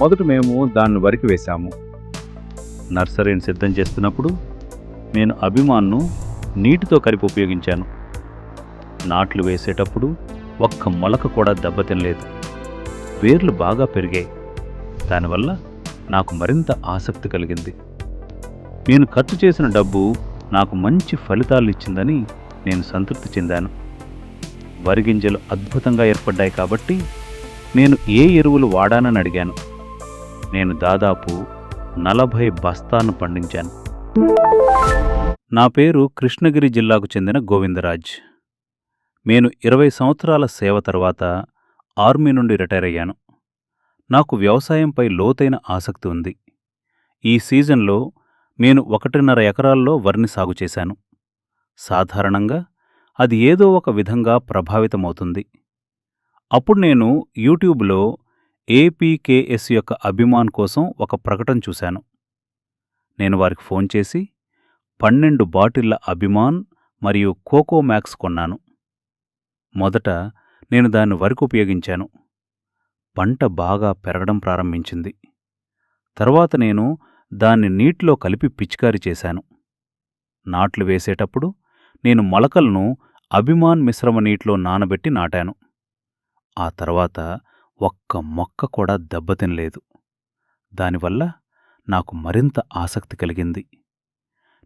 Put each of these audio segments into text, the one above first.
మొదట మేము దాన్ని వరికి వేశాము. నర్సరీని సిద్ధం చేస్తున్నప్పుడు నేను అభిమాన్ను నీటితో కలిపి ఉపయోగించాను. నాట్లు వేసేటప్పుడు ఒక్క మొలక కూడా దెబ్బతినలేదు వేర్లు బాగా పెరిగాయి. దానివల్ల నాకు మరింత ఆసక్తి కలిగింది. నేను ఖర్చు చేసిన డబ్బు నాకు మంచి ఫలితాలు ఇచ్చిందని నేను సంతృప్తి చెందాను. వరి గింజలు అద్భుతంగా ఏర్పడ్డాయి కాబట్టి నేను ఏ ఎరువులు వాడానని అడిగాను. నేను దాదాపు నలభై బస్తాను పండించాను. నా పేరు కృష్ణగిరి జిల్లాకు చెందిన గోవిందరాజ్. నేను ఇరవై సంవత్సరాల సేవ తర్వాత ఆర్మీ నుండి రిటైర్ అయ్యాను. నాకు వ్యవసాయంపై లోతైన ఆసక్తి ఉంది. ఈ సీజన్లో నేను ఒకటిన్నర ఎకరాల్లో వరిని సాగు చేశాను. సాధారణంగా అది ఏదో ఒక విధంగా ప్రభావితమవుతుంది. అప్పుడు నేను యూట్యూబ్లో ఏపీకేఎస్ యొక్క అభిమాన్ కోసం ఒక ప్రకటన చూశాను. నేను వారికి ఫోన్ చేసి పన్నెండు బాటిళ్ళ అభిమాన్ మరియు కోకో మ్యాక్స్ కొన్నాను. మొదట నేను దాన్ని వరకు ఉపయోగించాను. పంట బాగా పెరగడం ప్రారంభించింది. తర్వాత నేను దాన్ని నీటిలో కలిపి పిచికారి చేశాను. నాట్లు వేసేటప్పుడు నేను మొలకలను అభిమాన్ మిశ్రమ నీటిలో నానబెట్టి నాటాను. ఆ తర్వాత ఒక్క మొక్క కూడా దెబ్బతినలేదు దానివల్ల నాకు మరింత ఆసక్తి కలిగింది.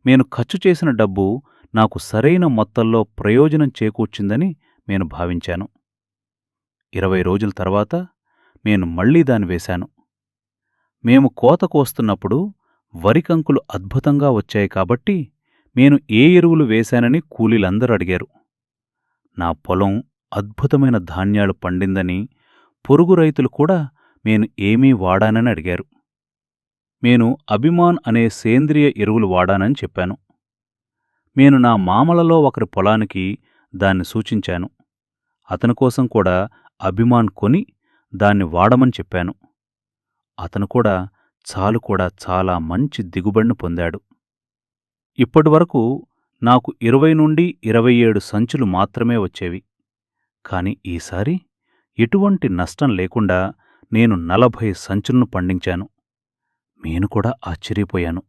నేను ఖర్చు చేసిన డబ్బు నాకు సరైన మొత్తంలో ప్రయోజనం చేకూర్చిందని నేను భావించాను. ఇరవై రోజుల తర్వాత నేను మళ్ళీ దాన్ని వేశాను. మేము కోత కోస్తున్నప్పుడు వరికంకులు అద్భుతంగా వచ్చాయి కాబట్టి నేను ఏ ఎరువులు వేశానని కూలీలందరూ అడిగారు. నా పొలం అద్భుతమైన ధాన్యాలు పండిందని పొరుగు రైతులు కూడా నేను ఏమీ వాడానని అడిగారు. నేను అభిమాన్ అనే సేంద్రియ ఎరువులు వాడానని చెప్పాను. నేను నా మామలలో ఒకరి పొలానికి దాన్ని సూచించాను. అతని కోసం కూడా అభిమాన్ కొని దాన్ని వాడమని చెప్పాను. అతను కూడా చాలు కూడా చాలా మంచి దిగుబడిని పొందాడు. ఇప్పటివరకు నాకు ఇరవై నుండి ఇరవై ఏడు సంచులు మాత్రమే వచ్చేవి. కాని ఈసారి ఎటువంటి నష్టం లేకుండా నేను నలభై సంచులను పండించాను. నేను కూడా ఆశ్చర్యపోయాను.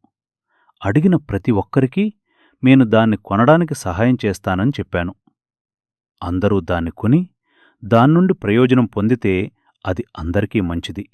అడిగిన ప్రతి ఒక్కరికీ నేను దాన్ని కొనడానికి సహాయం చేస్తానని చెప్పాను. అందరూ దాన్ని కొని దాన్నుండి ప్రయోజనం పొందితే అది అందరికీ మంచిది.